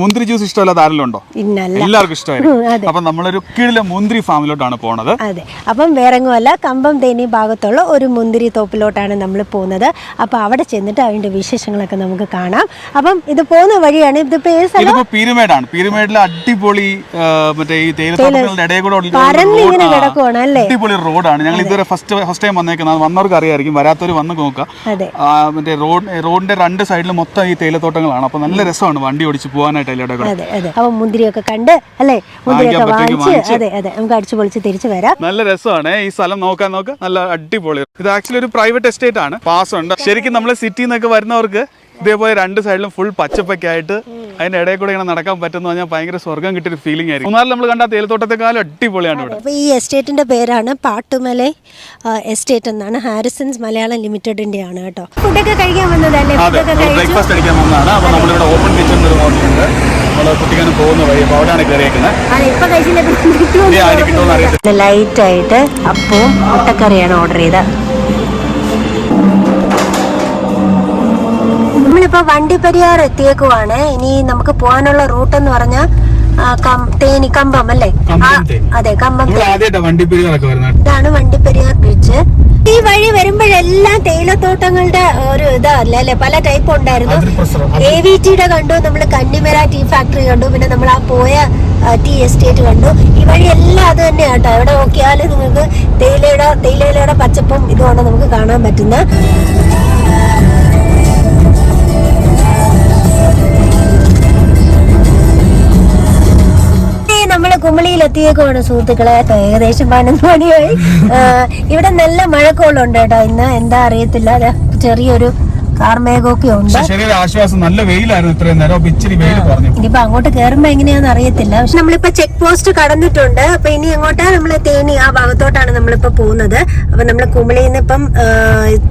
മുന്തിരി ജ്യൂസ് ഇഷ്ടമല്ലാതെ ആരെല്ലാം ഉണ്ടോ? എല്ലാവർക്കും ഇഷ്ടമായിരുന്നു ഇഷ്ടമായിരിക്കും. അപ്പൊ നമ്മളൊരു കീഴിലെ മുന്തിരി ഫാമിലോട്ടാണ് പോണത്. അതെ. അപ്പം വേറെങ്ങുമല്ല കമ്പം തേനി ഭാഗത്തുള്ള ഒരു മുന്തിരി തോപ്പിലോട്ടാണ് നമ്മൾ പോകുന്നത്. അപ്പൊ അവിടെ ചെന്നിട്ട് അതിന്റെ വിശേഷങ്ങളൊക്കെ നമുക്ക് കാണാം. അപ്പം ഇത് പോകുന്ന വഴിയാണ്. ഇതിപ്പോ പീരുമേടാണ്. പീരുമേടിലെ അടിപൊളി മറ്റേ ഈ തേയിലത്തോട്ടങ്ങളുടെ ഇടയിൽ കൂടെ പരന്നിങ്ങനെ കിടക്കുവാണ് അല്ലേ? അടിപൊളി റോഡാണ് ഞങ്ങൾ ഇതുവരെ ഫസ്റ്റ് ഫസ്റ്റ് ടൈം വന്നേക്കുന്നത്. വന്നവർക്ക് അറിയായിരിക്കും. വരാത്തവർ വന്ന് നോക്കുക. മറ്റേ റോഡ് റോഡിന്റെ രണ്ട് സൈഡിൽ മൊത്തം ഈ തേയിലത്തോട്ടങ്ങളാണ് അപ്പൊ നല്ല രസമാണ് വണ്ടി ഓടിച്ച് പോകാനായിട്ട്. അപ്പം മുന്തിരിയൊക്കെ കണ്ട് അല്ലേ? മുന്തിരിയൊക്കെ വാങ്ങിച്ച്. അതെ അതെ. നമുക്ക് അടിച്ചു പൊളിച്ച് തിരിച്ചു വരാം. നല്ല രസമാണ്. ഈ സ്ഥലം നോക്കാൻ നോക്ക്. നല്ല അടിപൊളി. ഇത് ആക്ച്വലി ഒരു പ്രൈവറ്റ് എസ്റ്റേറ്റ് ആണ്. പാസ് ഉണ്ട്. ശരിക്കും നമ്മൾ സിറ്റിയിൽ നിന്നൊക്കെ വരുന്നവർക്ക് ഇതേപോലെ രണ്ട് സൈഡിലും ഫുൾ പച്ചപ്പൊക്കെ ആയിട്ട് അതിന്റെ ഇടയിൽ കൂടെ ഇങ്ങനെ നടക്കാൻ പറ്റുന്ന പറഞ്ഞാൽ ഭയങ്കര സ്വർഗം കിട്ടിയൊരു ഫീലിംഗ് ആയിരിക്കും. മൂന്നാറിൽ നമ്മൾ കണ്ട തേയിലത്തോട്ടത്തെക്കാളും അടിപൊളിയാണ് ഇവിടെ. ഈ എസ്റ്റേറ്റിന്റെ പേരാണ് പാട്ടുമല എസ്റ്റേറ്റ് എന്നാണ്. ഹാരിസൺസ് മലയാളം ലിമിറ്റഡിന്റെ ആണ് കേട്ടോ. ഫുഡൊക്കെ കഴിക്കാൻ വന്നതല്ലേ? ബ്രേക്ക്ഫാസ്റ്റ് കഴിക്കാൻ വന്നതാണ്. അപ്പോൾ നമ്മളിവിടെ ഓപ്പൺ കിച്ചൺ കുട്ടിക്കാനും പോകുന്ന വഴി അപ്പോൾ അവിടെയാണ് കയറിയേക്കുന്നത്. ലൈറ്റ് ആയിട്ട് അപ്പവും മുട്ടക്കറിയാണ് ഓർഡർ ചെയ്തത്. നമ്മളിപ്പോ വണ്ടിപ്പെരിയാർ എത്തിയേക്കുവാണ്. ഇനി നമുക്ക് പോകാനുള്ള റൂട്ട് എന്ന് പറഞ്ഞാൽ തേനി കമ്പം അല്ലേ. അതെ കമ്പം ഇതാണ് വണ്ടിപ്പെരിയാർ ബ്രിഡ്ജ് ഈ വഴി വരുമ്പോഴെല്ലാം തേയിലത്തോട്ടങ്ങളുടെ ഒരു ഇതാ അല്ലെ? പല ടൈപ്പ് ഉണ്ടായിരുന്നു. എ വി ടിയുടെ കണ്ടു നമ്മൾ കന്നിമര ടീ ഫാക്ടറി കണ്ടു പിന്നെ നമ്മൾ ആ പോയ ടീ എസ്റ്റേറ്റ് കണ്ടു. ഈ വഴി എല്ലാം അത് തന്നെയാണ് കേട്ടോ. എവിടെ നോക്കിയാലും നിങ്ങൾക്ക് തേയിലയുടെ തേയിലയുടെ പച്ചപ്പും ഇതുമാണ് നമുക്ക് കാണാൻ പറ്റുന്ന എത്തിയേക്കുവാണ് സുഹൃത്തുക്കളെ. ഏകദേശം പതിനൊന്ന് മണിയായി. ഇവിടെ നല്ല മഴക്കോളുണ്ട് കേട്ടോ. ഇന്ന് എന്താ അറിയത്തില്ല. ചെറിയൊരു കാർമേഘമൊക്കെ ഉണ്ട്. പക്ഷെ ആശ്വാസം നല്ല വെയിലായിരുന്നു ഇത്രയും നേരം. ഇച്ചിരി വെയിൽ പറഞ്ഞു ഇനിയിപ്പോ അങ്ങോട്ട് കയറുമ്പോ എങ്ങനെയാന്ന് അറിയത്തില്ല. പക്ഷെ നമ്മളിപ്പോ ചെക്ക് പോസ്റ്റ് കടന്നിട്ടുണ്ട്. അപ്പൊ ഇനി എങ്ങോട്ടാ നമ്മൾ തേനി ആ ഭാഗത്തോട്ടാണ് നമ്മളിപ്പോ പോകുന്നത്. അപ്പൊ നമ്മൾ കുമളിയിൽ നിന്ന് ഇപ്പം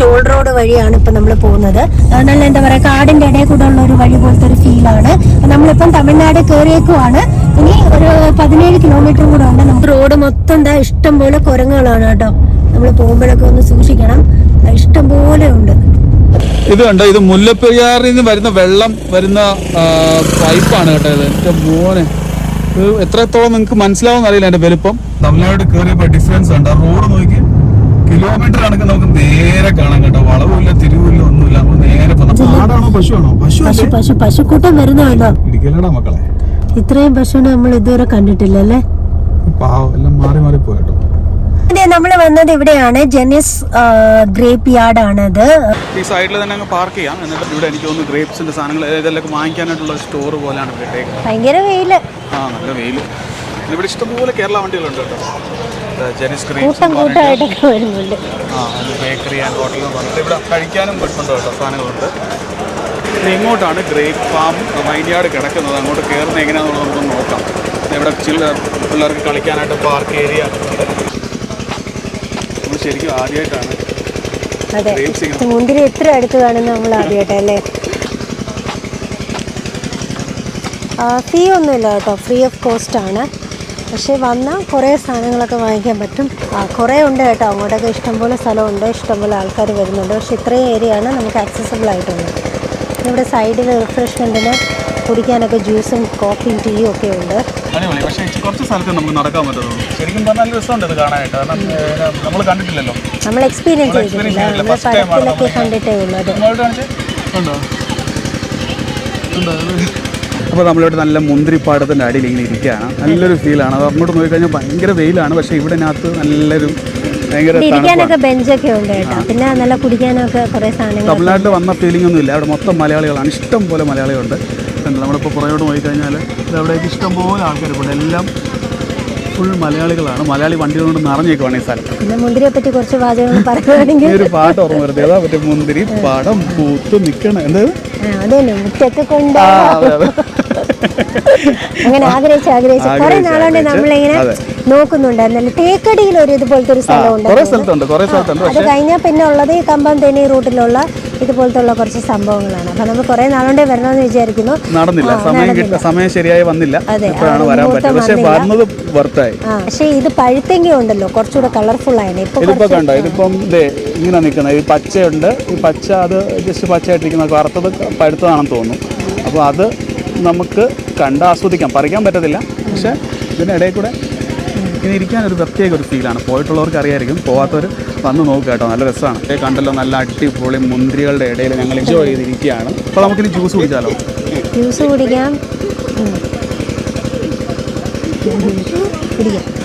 ടോൾ റോഡ് വഴിയാണ് ഇപ്പൊ നമ്മൾ പോകുന്നത്. നല്ല എന്താ പറയാ കാടിന്റെ ഇടയിൽ കൂടെ ഉള്ള ഒരു വഴി പോലത്തെ ഒരു ഫീലാണ് നമ്മളിപ്പം തമിഴ്നാട് കയറിയേക്കുവാണ്. ഇനി ഒരു പതിനേഴ് കിലോമീറ്റർ കൂടെ ഉണ്ട്. നമുക്ക് റോഡ് മൊത്തം എന്താ ഇഷ്ടം പോലെ കുരങ്ങുകളാണ് കേട്ടോ. നമ്മൾ പോകുമ്പോഴൊക്കെ ഒന്ന് സൂക്ഷിക്കണം. ഇഷ്ടം പോലെ ഉണ്ട്. ഇത് കണ്ടോ? ഇത് മുല്ലപ്പെരിയാറിൽ നിന്ന് വരുന്ന വെള്ളം വരുന്ന പൈപ്പാണ് കേട്ടോ ഇത്. എന്റെ മോനെ. ഇത് എത്രത്തോളം നിങ്ങൾക്ക് മനസ്സിലാവും അറിയില്ല എന്റെ വലുപ്പം. തമിഴ്നാട് കയറിയപ്പോ ഡിഫറൻസ് ഉണ്ട് റോഡ് നോക്കി. കിലോമീറ്റർ കണക്ക് നമുക്ക് നേരെ കാണാൻ കേട്ടോ. വളവില്ല തിരിവില്ല ഒന്നുമില്ല. നേരെ. ആടാണോ പശുവാണോ? പശു പശു പശു പശുക്കൂട്ടം വരുന്നല്ലോ ഇടിക്കലടാ മക്കളെ. ഇത്രയും പശുവിനെ നമ്മൾ ഇതുവരെ കണ്ടിട്ടില്ല അല്ലേ? പാവം എല്ലാം മാറി മാറി പോയിട്ടോ അതെ നമ്മൾ വന്നത് ഇവിടെയാണ്. ജെനിസ് ഗ്രേപ്പ് യാർഡ് ആണത് ഈ സൈഡിൽ തന്നെ അങ്ങ് പാർക്ക് ചെയ്യാം. എന്നിട്ട് ഇവിടെ എനിക്ക് തോന്നുന്നു ഗ്രേപ്സിന്റെ സാധനങ്ങൾ ഇതെല്ലാം വാങ്ങിക്കാനായിട്ടുള്ള സ്റ്റോർ പോലെയാണ് ഇവിടേക്ക് ഭയങ്കര വെയിൽ. ആ നല്ല വെയിൽ ഇവിടെ ഇഷ്ടംപോലെ കേരള വണ്ടികളുണ്ട് കേട്ടോ. ജെനിസ് കൂട്ടം കൂട്ടമായിട്ടൊക്കെ വരുന്നുണ്ട്. ആ ബേക്കറി ആൻഡ് ഹോട്ടൽ എന്ന് പറഞ്ഞിട്ട് ഇവിടെ കഴിക്കാനും പറ്റുന്നുണ്ട് കേട്ടോ സാധനങ്ങളുണ്ട്. ഇങ്ങോട്ടാണ് ഗ്രേപ്പ് ഫാം വൈൻയാർഡ് കിടക്കുന്നത്. അങ്ങോട്ട് കയറുന്ന എങ്ങനെയാണെന്നുള്ളത് നമുക്ക് നോക്കാം. ഇവിടെ ചില പിള്ളേർക്ക് കളിക്കാനായിട്ട് പാർക്ക് ഏരിയ ശരിക്കും ആദ്യമായിട്ടാണ് അതെ. മുന്തിരി എത്ര അടുത്ത് കാണുന്ന നമ്മൾ ആദ്യമായിട്ടല്ലേ ഫീ ഒന്നുമില്ല കേട്ടോ. ഫ്രീ ഓഫ് കോസ്റ്റ് ആണ്. പക്ഷേ വന്നാൽ കുറേ സാധനങ്ങളൊക്കെ വാങ്ങിക്കാൻ പറ്റും. ആ, കുറേ ഉണ്ട് കേട്ടോ. അങ്ങോട്ടൊക്കെ ഇഷ്ടംപോലെ സ്ഥലമുണ്ട്. ഇഷ്ടംപോലെ ആൾക്കാർ വരുന്നുണ്ട്. പക്ഷേ ഇത്രയും ആണ് നമുക്ക് ആക്സസബിൾ ആയിട്ടുള്ളത്. ഇവിടെ സൈഡിൽ റിഫ്രഷ്മെന്റിന് കുടിക്കാനൊക്കെ ജ്യൂസും കോഫിയും ടീയും ഒക്കെ ഉണ്ട്. അടിപൊളി. പക്ഷേ കുറച്ച് സ്ഥലത്ത് നമുക്ക് നടക്കാൻ പറ്റുള്ളൂ ശരിക്കും പറഞ്ഞാൽ നല്ല രസമുണ്ട് ഇത് കാണാനായിട്ട്. കാരണം നമ്മൾ കണ്ടിട്ടില്ലല്ലോ. നമ്മൾ എക്സ്പീരിയൻസ് ചെയ്തിട്ടില്ല. നമ്മൾ ആണ് പടത്തിലൊക്കെ കണ്ടിട്ടേ ഉള്ളൂ അതെ. ഇങ്ങോട്ട് കാണിച്ചേ? ഉണ്ടോ? അപ്പോൾ നമ്മളിവിടെ നല്ല മുന്തിരിപ്പാടത്തിന്റെ അടിയിൽ ഇങ്ങനെ ഇരിക്കുകയാണ്. നല്ലൊരു ഫീലാണ്. അത് അങ്ങോട്ട് നോക്കിക്കഴിഞ്ഞാൽ ഭയങ്കര വെയിലാണ്. പക്ഷേ ഇവിടെ അതിനകത്ത് നല്ലൊരു ഇരിക്കാനൊക്കെ ബെഞ്ചൊക്കെ ഉണ്ട് കേട്ടോ. പിന്നെ നല്ല കുടിക്കാനൊക്കെ കുറേ സാധനങ്ങൾ തമിഴ്നാട്ടിൽ വന്ന ഫീലിംഗ് ഒന്നും ഇല്ല അവിടെ മൊത്തം മലയാളികളാണ്. ഇഷ്ടം പോലെ മലയാളികളുണ്ട്. കണ്ടോ നമ്മളിപ്പോൾ പുറകോട്ട് പോയി കഴിഞ്ഞാൽ ഇത് അവിടേക്ക് ഇഷ്ടം പോലെ ആൾക്കാരുണ്ട് എല്ലാം ഫുൾ മലയാളികളാണ്. മലയാളി വണ്ടികൾ കൊണ്ട് നിറഞ്ഞേക്കുവാണ് ഈ സ്ഥലം. പിന്നെ മുന്തിരിയെ പറ്റി കുറച്ച് വാചകങ്ങൾ പറയുകയാണെങ്കിൽ ഒരു പാട്ട് ഓർമ്മ വരുന്നത്. ഏതാ മറ്റേ മുന്തിരി പടം പൂത്ത് നിൽക്കണം എന്താ? ആ, അതന്നെ. മുറ്റത്ത് കൊണ്ട്? അതെ, അതെ. അങ്ങനെ ആഗ്രഹിച്ച് ആഗ്രഹിച്ച് കുറെ നാളുകൊണ്ട്. നമ്മളിങ്ങനെ നോക്കുന്നുണ്ട് നോക്കുന്നുണ്ടായിരുന്നല്ലോ? തേക്കടിയിൽ ഒരു ഇതുപോലത്തെ ഒരു സ്ഥലമുണ്ട് അത് കഴിഞ്ഞാൽ പിന്നെ ഉള്ളത് ഈ കമ്പം തേനി റൂട്ടിലുള്ള ഇതുപോലത്തെ ഉള്ള കുറച്ച് സംഭവങ്ങളാണ്. അപ്പൊ നമ്മൾ കുറെ നാളുകൊണ്ടേ വരണമെന്ന് വിചാരിക്കുന്നു. നടന്നില്ല. സമയം കിട്ട സമയം ശരിയായി വന്നില്ല. അതെ, വരാൻ പറ്റിയത്? പക്ഷേ. വന്നത് വർത്തായി പക്ഷേ ഇത് പഴുത്തെങ്കിൽ ഉണ്ടല്ലോ കുറച്ചുകൂടെ കളർഫുൾ ആയിരുന്നു ഇപ്പൊ ഇതിപ്പോ കണ്ടോ? ഇതിപ്പം ഇതേ ഇങ്ങനെ നിൽക്കുന്നത്. ഈ പച്ചയുണ്ട്. ഈ പച്ച അത് ജസ്റ്റ് പച്ചയായിട്ടിരിക്കുന്ന വറുത്തത് പഴുത്തതാണെന്ന് തോന്നുന്നു. അപ്പോൾ അത് നമുക്ക് കണ്ട് ആസ്വദിക്കാം. പറിക്കാൻ പറ്റത്തില്ല. പക്ഷേ ഇതിനിടയിൽ കൂടെ ഇങ്ങനെ ഇരിക്കാൻ ഒരു പ്രത്യേക ഒരു ഫീലാണ് പോയിട്ടുള്ളവർക്ക് അറിയായിരിക്കും. പോകാത്തവർ വന്ന് നോക്കുക കേട്ടോ. നല്ല രസമാണ്. ഏ കണ്ടല്ലോ നല്ല അടിപൊളി മുന്തിരികളുടെ ഇടയിൽ ഞങ്ങൾ എൻജോയ് ചെയ്തിരിക്കുകയാണ്. അപ്പോൾ നമുക്കിനി ജ്യൂസ് കുടിച്ചാലോ? ജ്യൂസ് കുടിക്കാം.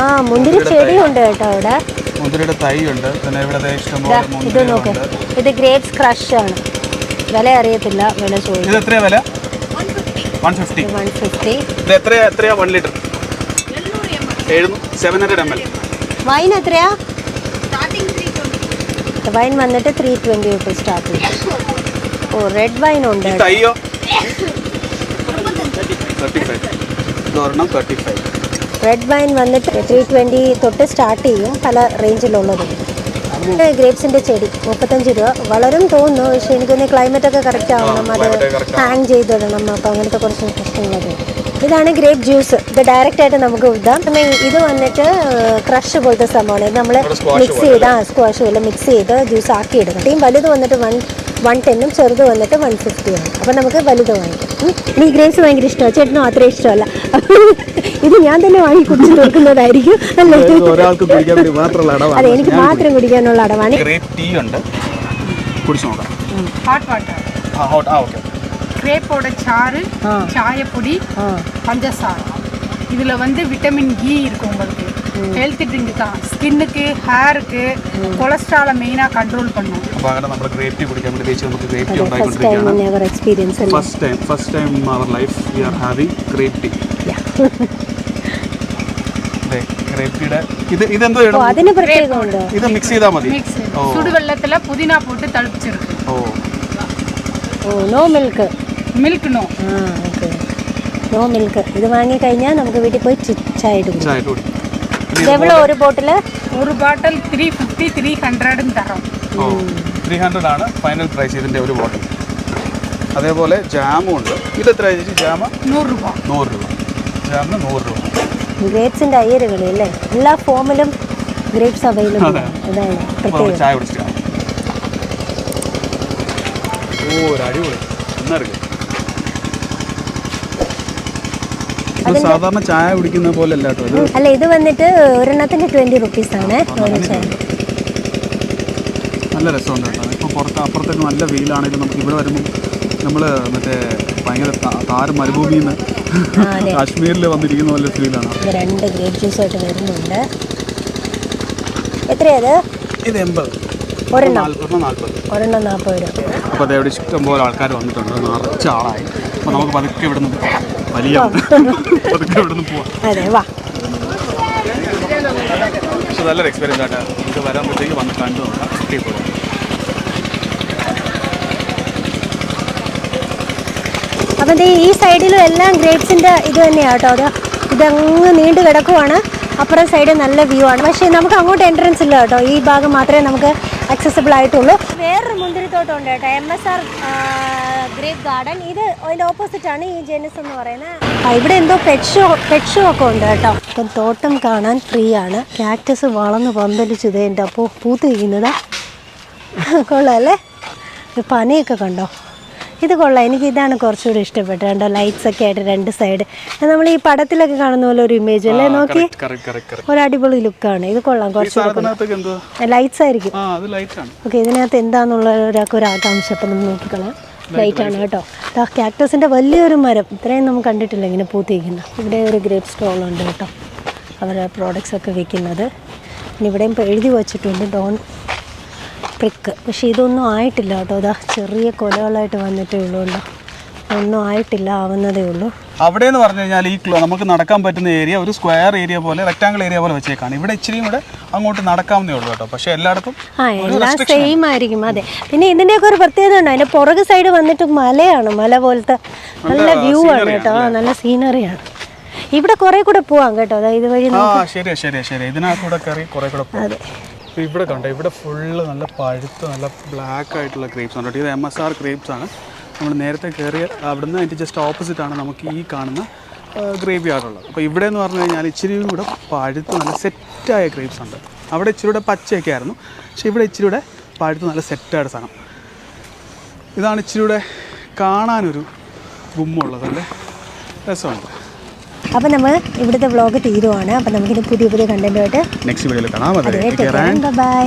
ആ മുന്തിരി ചെടിയുണ്ട് കേട്ടോ ഇവിടെ മുന്തിരിയുടെ തൈ ഉണ്ട് പിന്നെ ഇവിടെ ഇത് നോക്ക്. ഇത് ഗ്രേപ്സ് ക്രഷ് ആണ്. വില അറിയത്തില്ല. വില ചോദിക്കും. ഇത് എത്രയാ വില? വൺ ഫിഫ്റ്റി വൺ ഫിഫ്റ്റി ഇത് എത്രയാ എത്രയാ വൺ ലിറ്റർ എഴുന്നൂറ് seven hundred M L wine എത്രയാ? വൈൻ വന്നിട്ട് ത്രീ ട്വന്റി റുപ്പീസ് സ്റ്റാർട്ട് ചെയ്യും ഓ റെഡ് വൈൻ ഉണ്ട് ഇതൊരെണ്ണം റെഡ് വൈൻ വന്നിട്ട് ത്രീ ട്വന്റി തൊട്ട് സ്റ്റാർട്ട് ചെയ്യും. പല റേഞ്ചിലുള്ളത് ഗ്രേപ്സിന്റെ ചെടി. മുപ്പത്തഞ്ച് രൂപ. വളരും തോന്നുന്നു. പക്ഷെ എനിക്കൊന്ന് ക്ലൈമറ്റ് ഒക്കെ കറക്റ്റ് ആവണം. അത് ഹാങ് ചെയ്തിടണം. അപ്പോൾ അങ്ങനത്തെ കുറച്ച് പ്രശ്നങ്ങളൊക്കെ ഇതാണ് ഗ്രേപ്പ് ജ്യൂസ് ഇത് ഡയറക്റ്റ് ആയിട്ട് നമുക്ക് വിടാം ഇത് വന്നിട്ട് ക്രഷ് പോലത്തെ സംഭവമാണ്. ഇത് നമ്മൾ മിക്സ് ചെയ്ത് ആ സ്ക്വാഷ് പോലെ മിക്സ് ചെയ്ത് ജ്യൂസ് ആക്കി എടുക്കണം. ടീം വലുത് വന്നിട്ട് വൺ വൺ ടെന്നും ചെറുത് വന്നിട്ട് വൺ ഫിഫ്റ്റിയാണ് അപ്പം നമുക്ക് വലുത് വാങ്ങിക്കാം. ഈ എനിക്ക് ഗ്രേപ്സ് ഭയങ്കര ഇഷ്ടമാണ്. ചേട്ടനും അത്ര ഇഷ്ടമല്ല. ഇത് ഞാൻ തന്നെ വാങ്ങി കുടിച്ച് തീർക്കുന്നതായിരിക്കും അല്ലേ ഒരാൾക്ക് കുടിക്കാൻ വേണ്ടി മാത്രമുള്ള അതെ അടവാണ് എനിക്ക് മാത്രം കുടിക്കാനുള്ള അടവാണ് ഗ്രേപ്പ് ടീ ഉണ്ട് കുടിച്ചു നോക്കാം ஹாட் வாட்டர் ആ ഹോട്ട് ആ ഓക്കെ கிரேப்போட சாறு ஆ. சாயப்பொடி ആ பஞ்சசாரம் இதில் வந்து விட்டமின் இ இருக்கு உங்களுக்கு ஹெல்த் ட்ரிங்க் தான் ஸ்கின்னுக்கு ஹேருக்கு கொலஸ்ட்ராலை மெயினாக கண்ட்ரோல் பண்ணும் അപ്പോൾ അങ്ങനെ നമ്മൾ ഗ്രേപ്പ് ടീ കുടിക്കാൻ വേണ്ടി ചേച്ചി നമുക്ക് grape tea first time ഉണ്ടായിക്കൊണ്ടിരിക്കുകയാണ് never experience അല്ലേ first time first time in our life we are having grape tea അതെ ഗ്രേപ്പ് ടീയുടെ ഇത് ഇതെന്തോ ഓ ഇടണം അതിന് പ്രത്യേകമുണ്ട് ഇത് മിക്സ് ചെയ്താൽ മതി மிக்ஸ் ஓ. சுடுவெள்ளத்தில் புதினா போட்டு தளிச்சிருக்கு ഓ ഓ നോ മിൽക്ക് மில்க் நோ ആ ഓക്കെ നോ മിൽക്ക് ഇത് വാങ്ങിക്കഴിഞ്ഞാൽ നമുക്ക് വീട്ടിൽ പോയി ചിച്ചായിട്ട് കുടിക്കാം ചായ കുടി ഇതെവിടെ ഒരു ബോട്ടില് ஒரு பாட்டில் த்ரீ ஃபிஃப்டி த்ரீ ஹண்ட்ரட்னு தரோம் ഓ ത്രീ ഹൺഡ്രഡ് ആണ് ഫൈനൽ പ്രൈസ് ഇതിൻ്റെ ഒരു ബോട്ടിൽ അതേപോലെ ജാമും ഉണ്ട് ഇത് എത്ര ചേച്ചി ജാമ நூறுரூபா നൂറ് രൂപ ജാമിന് നൂറ് രൂപ. ഗ്രേപ്സിന്റെ അയ്യരുകളി അല്ലേ? എല്ലാ ഫോമിലും ഗ്രേപ്സ് അവൈലബിൾ ആണ് അതാണ് നമുക്ക് ചായ കുടിച്ചിട്ട് ഓ ഒരു അടിപൊളി. ഇത് സാധാരണ ചായ കുടിക്കുന്ന പോലെ അല്ല കേട്ടോ അല്ല ഇത് വന്നിട്ട് ഒരെണ്ണത്തിന് ട്വന്റി റുപ്പീസ് ആണ്. ചായ. നല്ല രസമുണ്ട് കേട്ടോ. ഇപ്പോൾ പുറത്ത് അപ്പുറത്തൊക്കെ നല്ല വെയിലാണെങ്കിലും നമുക്ക് ഇവിടെ വരുമ്പോൾ നമ്മൾ മറ്റേ ഭയങ്കര താര മരുഭൂമിയിൽ നിന്ന് കാശ്മീരിൽ വന്നിരിക്കുന്ന പോലെ ഫീലാണ് രണ്ട് ഗ്രേപ്പ് ജ്യൂസ് ആയിട്ട് വരുന്നുണ്ട്. എത്രയത് ഇത്? എൺപത്. ഒരെണ്ണം? ഒരെണ്ണം നാൽപ്പത് രൂപ. അപ്പോൾ അതേ ആൾക്കാർ വന്നിട്ടുണ്ട്. നിറച്ച ആളായി. അപ്പോൾ നമുക്ക് പതുക്കെ ഇവിടെ നിന്ന് വലിയ പതുക്കെ ഇവിടെ നിന്ന് പോവാം. അതെ വാ. പക്ഷെ നല്ലൊരു എക്സ്പീരിയൻസ് ആയിട്ട് വരാൻ വരാകുമ്പോഴത്തേക്ക് വന്ന് കണ്ടു നോക്കാം. അപ്പം ദേ ഈ സൈഡിലും എല്ലാം ഗ്രേപ്സിന്റെ ഇത് തന്നെയാണ് കേട്ടോ. അത് ഇതങ്ങ് നീണ്ടു കിടക്കുവാണ്. അപ്പുറം സൈഡ് നല്ല വ്യൂ ആണ്. പക്ഷേ നമുക്ക് അങ്ങോട്ട് എൻട്രൻസ് ഇല്ല കേട്ടോ. ഈ ഭാഗം മാത്രമേ നമുക്ക് അക്സസിബിൾ ആയിട്ടുള്ളൂ. വേറൊരു മുന്തിരിത്തോട്ടം ഉണ്ട് കേട്ടോ M S R grape garden. ഇത് അതിന്റെ ഓപ്പോസിറ്റ് ആണ് ഈ ജെനസ് എന്ന് പറയുന്നത് ഇവിടെ എന്തോ പെറ്റ് ഷോ ഒക്കെ ഉണ്ട് കേട്ടോ. ഇപ്പം തോട്ടം കാണാൻ ഫ്രീ ആണ്. കാക്ടസ് വളർന്ന് പന്തലിച്ചു ഇതേന്റെ അപ്പോൾ പൂത്ത് കഴിക്കുന്നതാ കൊള്ളാം അല്ലേ? പനിയൊക്കെ കണ്ടോ? ഇത് കൊള്ളാം. എനിക്ക് ഇതാണ് കുറച്ചുകൂടി ഇഷ്ടപ്പെട്ടത് കണ്ടോ? ലൈറ്റ്സ് ഒക്കെ ആയിട്ട് രണ്ട് സൈഡ് നമ്മൾ ഈ പടത്തിലൊക്കെ കാണുന്ന പോലെ ഒരു ഇമേജ് അല്ലേ? നോക്കി. ഒരു അടിപൊളി ലുക്കാണ് ഇത് കൊള്ളാം കുറച്ചുകൂടി ലൈറ്റ്സ് ആയിരിക്കും. ഓക്കെ ഇതിനകത്ത് എന്താന്നുള്ള ഒരാൾക്ക് ഒരു ആകാംക്ഷ അപ്പം നമ്മൾ നോക്കിക്കളയാം ലൈറ്റ് ആണ് കേട്ടോ. കാക്ടസിന്റെ വലിയൊരു മരം. ഇത്രയും നമ്മൾ കണ്ടിട്ടില്ല ഇങ്ങനെ പൂത്തിരിക്കുന്ന ഇവിടെ ഒരു ഗ്രേപ്പ് സ്റ്റോൾ ഉണ്ട് കേട്ടോ. അവരുടെ പ്രോഡക്ട്സ് ഒക്കെ വിൽക്കുന്നത്. ഇനി ഇവിടെയും എഴുതി വച്ചിട്ടുണ്ട്. ഡോൺ പ്രിക്ക് പക്ഷേ ഇതൊന്നും ആയിട്ടില്ല കേട്ടോ. അതാ ചെറിയ കൊലകളായിട്ട് വന്നിട്ടേ ഉള്ളൂ ഒന്നും ആയിട്ടില്ല ആവുന്നതേ ഉള്ളൂ. അവിടെ എന്ന് പറഞ്ഞു കഴിഞ്ഞാൽ ഈ ക്ലോ നമുക്ക് നടക്കാൻ പറ്റുന്ന ഏരിയ ഒരു സ്ക്വയർ ഏരിയ പോലെ റെക്ടാങ്കിൾ ഏരിയ പോലെ വെച്ചേക്കാണ്. ഇവിടെ ഇച്ചിരി കൂടെ അങ്ങോട്ട് നടക്കാവുന്നേ ഉള്ളൂ കേട്ടോ. പക്ഷേ എല്ലായിടത്തും ആ എല്ലാം സെയിം ആയിരിക്കും. അതെ. പിന്നെ ഇതിന്റെയൊക്കെ ഒരു പ്രത്യേകത ഉണ്ട്. അതിന്റെ പുറക് സൈഡ് വന്നിട്ട് മലയാണ്. മല പോലത്തെ നല്ല വ്യൂ ആണ് കേട്ടോ. നല്ല സീനറിയാണ് ഇവിടെ കുറെ കൂടെ പോവാം കേട്ടോ. അതായത് വഴി ആ ശരി ശരി ഇതിനകത്തൂടെ കയറി കുറെ കൂടെ അതെ. ഇവിടെ കണ്ടോ? ഇവിടെ ഫുള്ള് നല്ല പഴുത്ത് നല്ല ബ്ലാക്ക് ആയിട്ടുള്ള ക്രീപ്സ് ആണ് കേട്ടോ. ഇത് എം എസ് ആർ ക്രീപ്സ് ആണ്. നമ്മൾ നേരത്തെ കയറിയ അവിടുന്ന് അതിന്റെ ജസ്റ്റ് ഓപ്പോസിറ്റ് ആണ് നമുക്ക് ഈ കാണുന്ന ഗ്രേപ്പ് ആടുള്ളത് അപ്പോൾ ഇവിടെ എന്ന് പറഞ്ഞു കഴിഞ്ഞാൽ ഇച്ചിരി കൂടെ പഴുത്ത് നല്ല സെറ്റായ ക്രീപ്സ് ഉണ്ട്. അവിടെ ഇച്ചിരി കൂടെ പച്ചയൊക്കെ ആയിരുന്നു. പക്ഷേ ഇവിടെ ഇച്ചിരി കൂടെ പഴുത്ത് നല്ല സെറ്റായ സാധനം. ഇതാണ് ഇച്ചിരി കൂടെ കാണാനൊരു ഗുമ്മുള്ളത് അല്ലേ? രസമുണ്ട്. അപ്പൊ നമ്മൾ ഇവിടുത്തെ വ്ളോഗ് തീരുവാണ്. അപ്പൊ നമുക്കിനി പുതിയ പുതിയ കണ്ടന്റുമായിട്ട് നെക്സ്റ്റ് വീഡിയോയിൽ കാണാം. ബൈ